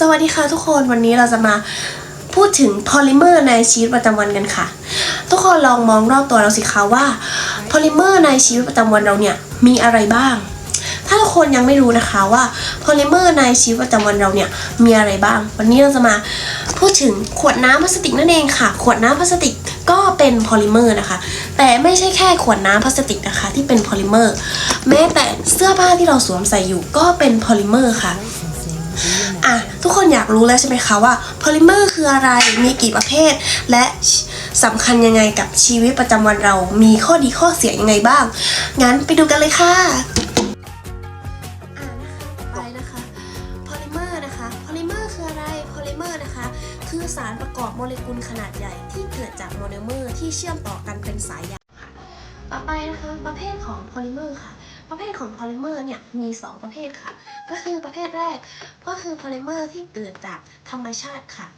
สวัสดีค่ะทุกคนวันนี้เราจะมาพูดถึงพอลิเมอร์ในชีวิตประจำวันกันค่ะ ทุกคนลองมองรอบตัวเราสิคะว่าพอลิเมอร์ในชีวิตประจำวันเราเนี่ยมีอะไรบ้าง ถ้าทุกคนยังไม่รู้นะคะว่าพอลิเมอร์ในชีวิตประจำวันเราเนี่ยมีอะไรบ้าง วันนี้เราจะมาพูดถึงขวดน้ำพลาสติกนั่นเองค่ะ ขวดน้ำพลาสติกก็เป็นพอลิเมอร์นะคะ แต่ไม่ใช่แค่ขวดน้ำพลาสติกนะคะ ที่เป็นพอลิเมอร์ แม้แต่เสื้อผ้าที่เราสวมใส่อยู่ก็เป็นพอลิเมอร์ค่ะอะ ทุกคนอยากรู้แล้วใช่ไหมคะว่าพอลิเมอร์คืออะไร มีกี่ประเภท และสำคัญยังไงกับชีวิตประจำวันเรา มีข้อดีข้อเสียยังไงบ้าง งั้นไปดูกันเลยค่ะอ่านะคะต่อไปนะคะพอลิเมอร์นะคะพอลิเมอร์คืออะไรพอลิเมอร์นะคะ คือสารประกอบโมเลกุลขนาดใหญ่ที่เกิดจากโมโนเมอร์ที่เชื่อมต่อกันเป็นสายใยค่ะ ต่อไปนะคะประเภทของพอลิเมอร์ค่ะ ประเภทของพอลิเมอร์เนี่ยมี 2 ประเภทค่ะ ก็คือประเภทแรกก็คือพอลิเมอร์ที่เกิดจากธรรมชาติค่ะ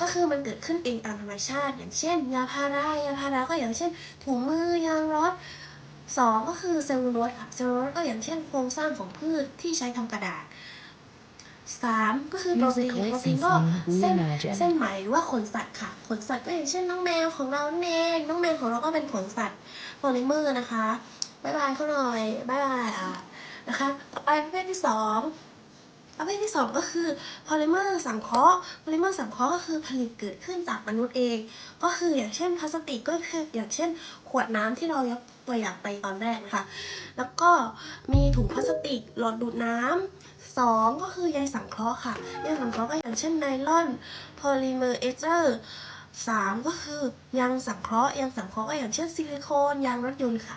ก็คือมันเกิดขึ้นเองตามธรรมชาติ อย่างเช่น ยาพารายาพาราก็อย่างเช่น ถุงมือยางรถสองก็คือเซลลูโลสค่ะเซลลูโลสก็อย่างเช่นโครงสร้างของพืชที่ใช้ทำกระดาษสามก็คือโปรตีน Music โปรตีนก็ licensing เส้น Reimagine เส้นไหมหรือว่าขนสัตว์ค่ะ ขนสัตว์ก็อย่างเช่นน้องแมวของเราเองน้องแมวของเราก็เป็นขนสัตว์โพลิเมอร์นะคะ บายบายเขาหน่อยบายบายอะนะคะต่อไปประเภทที่สองประเภทที่สองก็คือพอลิเมอร์สังเคราะห์พอลิเมอร์สังเคราะห์ก็คือผลิตเกิดขึ้นจากมนุษย์เอง ก็คืออย่างเช่นพลาสติกก็คืออย่างเช่น ขวดน้ำที่เรายกตัวอย่างไปตอนแรกนะคะแล้วก็มีถุงพลาสติกหลอดดูดน้ำสองก็คือใยสังเคราะห์ค่ะใยสังเคราะห์ก็อย่างเช่นไนลอนโพลิเมอร์เอเจอร์สามก็คือยางสังเคราะห์ยางสังเคราะห์ก็อย่างเช่นซิลิโคนยางรถยนต์ค่ะ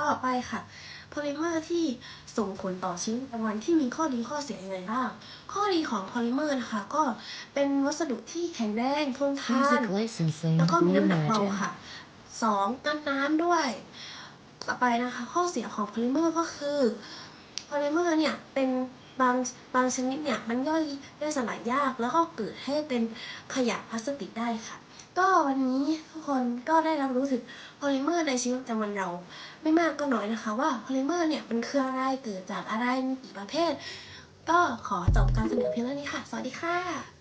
ต่อไปค่ะโพลิเมอร์ที่ส่งผลต่อชีวิตประจำวันที่มีข้อดีข้อเสียยังไงบ้าง ข้อดีของโพลิเมอร์นะคะ ก็เป็นวัสดุที่แข็งแรงทนทาน Music licensing แล้วก็มีน้ำหนักเบา Reimagine ค่ะสองกันน้ำด้วย ต่อไปนะคะ ข้อเสียของโพลิเมอร์ก็คือโพลิเมอร์เนี่ยเป็นบางบางชนิดเนี่ยมันย่อยย่อยสลายยากแล้วก็เกิดให้เป็นขยะพลาสติกได้ค่ะ ก็วันนี้ทุกคนก็ได้รับรู้ถึงโพลิเมอร์ในชีวิตประจำวันเราไม่มากก็น้อยนะคะ ว่าโพลิเมอร์เนี่ยมันคืออะไรเกิดจากอะไรมีกี่ประเภท ก็ขอจบการเสนอเพียงเท่านี้ค่ะ สวัสดีค่ะ